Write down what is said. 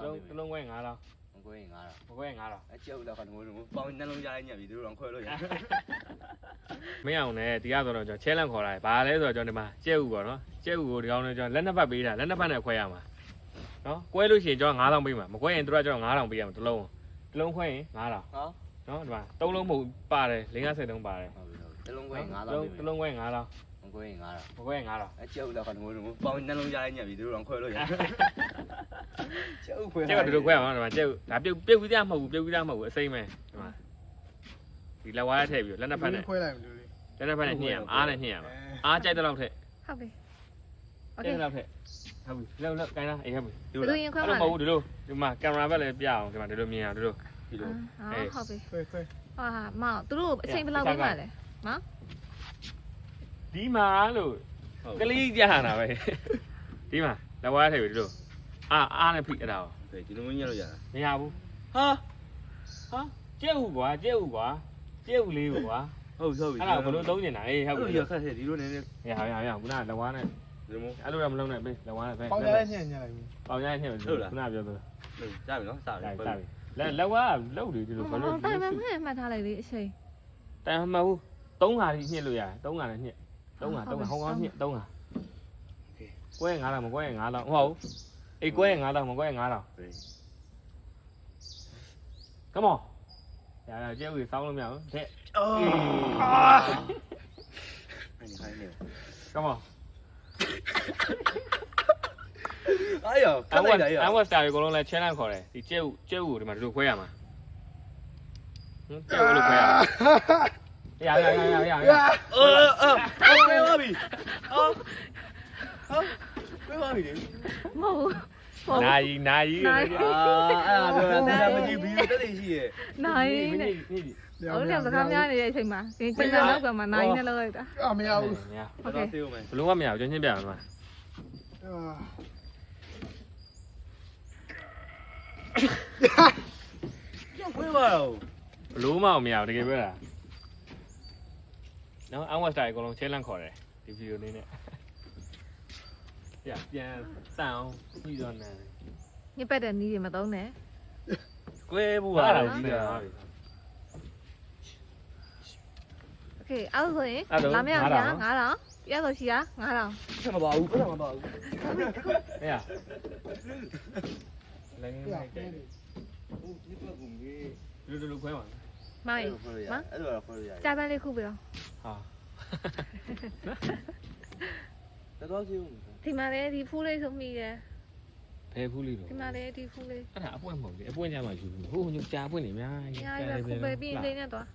လုံးပေးတစ်လုံးခွဲ9လောင်းမကွေးရင်9000မခွဲ9လောင်းအကျုပ်တော့ကတော့ငိုလို့ပေါင်းနှလုံးကြားလိုက်ညက်ပြီသူတို့တော့ခွဲလို့ရမင်းအောင်နဲ့ဒီကဆိုတော့ကျွန်တော်ချဲလန့်ခေါ်လာတယ်ဘာလဲဆိုတော့ကျွန်တော်ဒီမှာကျဲဥပေါ့နော်ကျဲဥကိုဒီကောင်နဲ့ကျွန်တော်လက်နှစ်ပတ်ပေးတာလက်နှစ်ပတ်နဲ့ခွဲရမှာနော်ကွဲလို့ရှိရင်ကျွန်တော်9000ပေးမှာမခွဲရင်သူကကျွန်တော်9000ပေးရမှာတစ်လုံးတစ်လုံးခွဲရင်9000ဟောနော်ဒီမှာသုံးလုံးမဟုတ်ပါတယ်50တုံးပါတယ်ဟုတ်ပြီဟုတ်ပြီတစ်လုံးခွဲရင်တစ်9000လုံးပေးတစ်လုံးခွဲရင်9000မကွေးရင်9000မခွဲရင်9000အကျုပ်တော့ကတော့ငိုလို့ပေါင်းနှလုံးကြားလိုက်ညက်ပြီသူတို့တော့ခွဲလို့ရကျု ပ်ခွဲ ကျဲကဒီလိုခွဲရမှာဒီမှာကျဲဒါပြုတ်ပြုတ်ပြီးသားမဟုတ်ဘူးပြုတ်ပြီးသားမဟုတ်ဘူးအစိမ့်မဲ့ဒီမှာဒီလက်ဝါးထည့်ပြီးလက်နှစ်ဖက်နဲ့ ခွဲလိုက်မလို့လေ လက်နှစ်ဖက်နဲ့ညှစ်ရမှာအားနဲ့ညှစ်ရမှာအားကြိုက်တဲ့လောက်ထည့် ဟုတ်ပြီโอ ကြို เค က်တဲ့လောက်ထည့်ဟုတ်ပြီလောက်လောက်ကိုင်းလားအေးဟုတ်ပြီ ဒီ ဘယ် လို လိုရင်ခွဲ အဲ့ မှာ လိုမ လဲ ဟုတ်ဘူးဒီလိုဒီမှာကင်မရာဘက်လည်းပြအောင်ဒီမှာဒီလိုမြင်အောင်ဒီလို ဒီလို အာဟုတ်ပြီ ခွဲခွဲ ဟာမောင်သူတို့အချိန်ဘယ်လောက်ပေးမှလဲ ဒီမှာလို့ကလေးကြာတာပဲဒီမှာလက်ဝါးထည့်ပြီးဒီလိုအားအားနဲ့ဖိအဲ့ဒါ ဘယ်ဒီလိုမျိုးညှက်လို့ရတာမရဘူးဟာဟာကျက်ဦးကွာကျက်ဦးကွာကျက်ဦးလေးကွာဟုတ်ဟုတ်ပြီအဲ့ဒါဘယ်လိုသုံးနေတာလဲဟုတ်ပြီရဆက်ဆက်ဒီလိုနေနေရဟောရဟောခုနကလက်ဝါးနဲ့ဒီလိုအဲ့လိုတော့မလုံးနဲ့ပဲလက်ဝါးနဲ့ပဲပေါင်ရညှက်ညှက်လိုက်ပြီပေါင်ရညှက်ပြီခုနပြောသလိုဟုတ်ကြပြီနော်စပါပြီလက်လက်ဝါးလောက်လေဒီလိုဘယ်လိုလဲတိုင်မှန်မှတ်ထားလိုက်လေအချိန်တိုင်မှန်ဘူး၃ခါကြီးညှက်လို့ရတယ်၃ခါနဲ့ညှက်၃ခါ၃ခါဟောင်းကောင်းညှက်၃ခါကွဲငါးလားမကွဲငါးလားဟုတ်ဟုတ် အေးကွဲ9000မကွဲ9000 Come on ရရကျဲဦးစောင်းလို့မရဘူးတဲ့အော်အေးအဲ့ဒီခိုင်းနေ Come on အားရခအက်ဝလိုတ်က်တာရအဝတ်စတာတွေအကုန်လုံးလဲ challenge ခေါ်တယ်ဒီကျဲဦးကျဲဦးကိုဒီမှာဒီလိုခွဲရမှာဟ င်ကျဲဦးလိုခွဲရမှာရရရရရရအော်အော်အော်ပြေးပါပြီအော်ဟောပြေးပါပြီလေမဟုတ်ဘူးဟုတ်နိုင်နိုင်နိုင်အာအဲ့ဒါပြောတာမကြည့်ဘူးတက်တယ်ရှိရဲ့နိုင်နေနဲ့နေဟုတ်တယ်စကားများနေတဲ့အချိန်မှာဒီချိန်ကနောက်ကမှနိုင်နဲ့လောက်လိုက်တာအာမရဘူးမရဟုတ်ကဲ့သေးဦးမယ်ဘလုံးကမရဘူးကျွန်ချင်းပြရမှာအာကျောင်းခွေးပါတော့ဘလုံးမအောင်မရဘူးတကယ်ပြောတာနော်အဝတ်စတာတွေအကုန်လုံး challenge ခေါ်တယ်ဒီဗီဒီယိုလေးနဲ့ ပြပြန်တန်အောင်ပြီးတော့နန်း ညစ်ပတ်တဲ့နီးတွေမသုံးနဲ့ ကွဲဘူး ဟာ ပါ လား တော့ ကြီး ကြီး တာ တာ โอเคအဲ့ဒါဆိုရင်လာမရဘူး9000ပြဆိုရှိရ9000 ဆက်မပါဘူးဘယ်မှာပါဘူး ဟဲ့ရလည်းငင်းလိုက်တယ် ဟုတ်ဒီပတ်ကူကြီး လူလူလူခွဲပါ မောင် အဲ့ ရေ လိုခွဲရအဲ့လိုခွဲရ ကြာပန်းလေးခုပြီးတော့ ဟာတော်တော်ကြီးဦးဒီမှာလည်းဒီဖူးလေးဆုံးမိတယ်ဘယ်ဖူးလေးတော့ဒီမှာလည်းဒီဖူးလေးအဲ့ဒါအပွင့်မဟုတ်လေအပွင့်ကြမှာယူဘူးဟိုညကြာပွင့်နေများအများကြီးပဲခုပဲပြီးရင်လေးနဲ့သွား